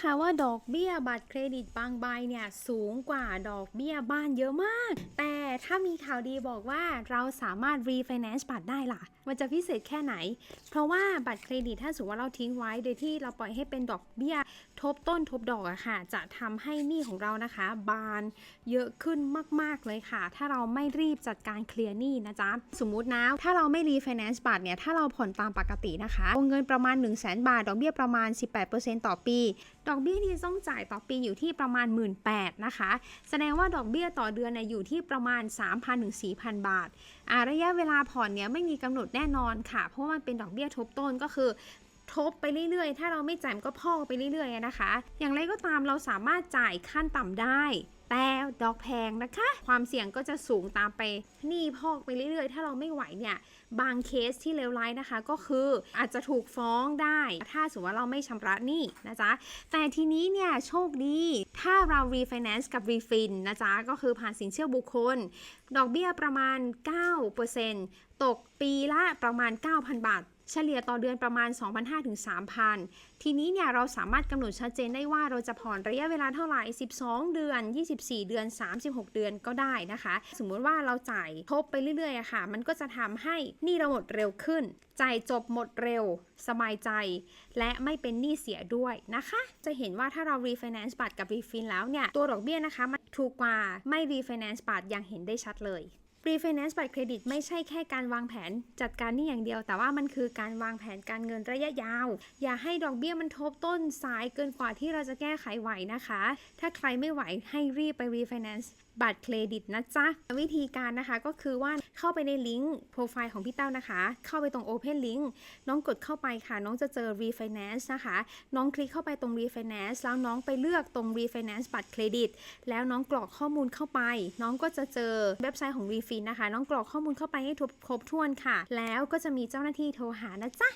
คะว่าดอกเบี้ยบัตรเครดิตบางใบเนี่ยสูงกว่าดอกเบี้ยบ้านเยอะมาก แต่ถ้ามีข่าวดีบอกว่าเราสามารถรีไฟแนนซ์บัตรได้ล่ะ มันจะพิเศษแค่ไหน เพราะว่าบัตรเครดิตถ้าสมมติว่าเราทิ้งไว้ โดยที่เราปล่อยให้เป็นดอกเบี้ยทบต้นทบดอกอะค่ะ จะทำให้หนี้ของเรานะคะ บานเยอะขึ้นมาก ๆ เลยค่ะ ถ้าเราไม่รีบจัดการเคลียร์หนี้นะจ๊ะ สมมุตินะ ถ้าเราไม่รีไฟแนนซ์บัตรเนี่ย ถ้าเราผ่อนตามปกตินะคะ วงเงินประมาณ 1 0 0 0 0แบาท ดอกเบี้ยประมาณ 18%ต่อปีดอกเบี้ยที่ต้องจ่ายต่อปีอยู่ที่ประมาณ 1 8ื่นนะคะ แสดงว่าดอกเบี้ยต่อเดือนเนี่ยอยู่ที่ประมาณ 3,000ถึง4,000 บาทอ่าระยะเวลาผ่อนเนี่ยไม่มีกำหนดแน่นอนค่ะ เพราะว่ามันเป็นดอกเบี้ยทบต้นก็คือทบไปเรื่อยๆ ถ้าเราไม่จ่ายก็พอกไปเรื่อยๆนะคะ อย่างไรก็ตามเราสามารถจ่ายขั้นต่ำได้ แต่ดอกแพงนะคะ ความเสี่ยงก็จะสูงตามไปหนี้พอกไปเรื่อยๆ ถ้าเราไม่ไหวเนี่ย บางเคสที่เลวร้ายนะคะ ก็คืออาจจะถูกฟ้องได้ ถ้าสมมติว่าเราไม่ชำระหนี้นะจ๊ะ แต่ทีนี้เนี่ยโชคดี ถ้าเรา refinance กับ refin นะจ๊ะ ก็คือผ่านสินเชื่อบุคคล ดอกเบี้ยประมาณ 9%ตกปีละประมาณ 9,000 บาทเฉลี่ยต่อเดือนประมาณ 2,500ถึง3,000 ทีนี้เนี่ยเราสามารถกำหนดชัดเจนได้ว่าเราจะผ่อนระยะเวลาเท่าไหร่ 12 เดือน24 เดือน 36 เดือนก็ได้นะคะ สมมุติว่าเราจ่ายทบไปเรื่อยๆอะค่ะ มันก็จะทำให้หนี้เราหมดเร็วขึ้น จ่ายจบหมดเร็ว สบายใจ และไม่เป็นหนี้เสียด้วยนะคะ จะเห็นว่าถ้าเรา refinance บัตรกับ refin แล้วเนี่ย ตัวดอกเบี้ยนะคะมันถูกกว่าไม่ refinance บัตรอย่างเห็นได้ชัดเลย refinance บัตรเครดิตไม่ใช่แค่การวางแผนจัดการนี่อย่างเดียว แต่ว่ามันคือการวางแผนการเงินระยะยาว อย่าให้ดอกเบี้ยมันทบต้นสายเกินกว่าที่เราจะแก้ไขไหวนะคะ ถ้าใครไม่ไหวให้รีบไป refinance บัตรเครดิตนะจ๊ะ วิธีการนะคะก็คือว่าเข้าไปในลิงก์โปรไฟล์ของพี่เต้านะคะ เข้าไปตรง Open Link น้องกดเข้าไปค่ะ น้องจะเจอ refinance นะคะ น้องคลิกเข้าไปตรง refinance แล้วน้องไปเลือกตรง refinance บัตรเครดิต แล้วน้องกรอกข้อมูลเข้าไป น้องก็จะเจอเว็บไซต์ของฟินนะคะ น้องกรอกข้อมูลเข้าไปให้ครบถ้วนค่ะ แล้วก็จะมีเจ้าหน้าที่โทรหานะจ๊ะ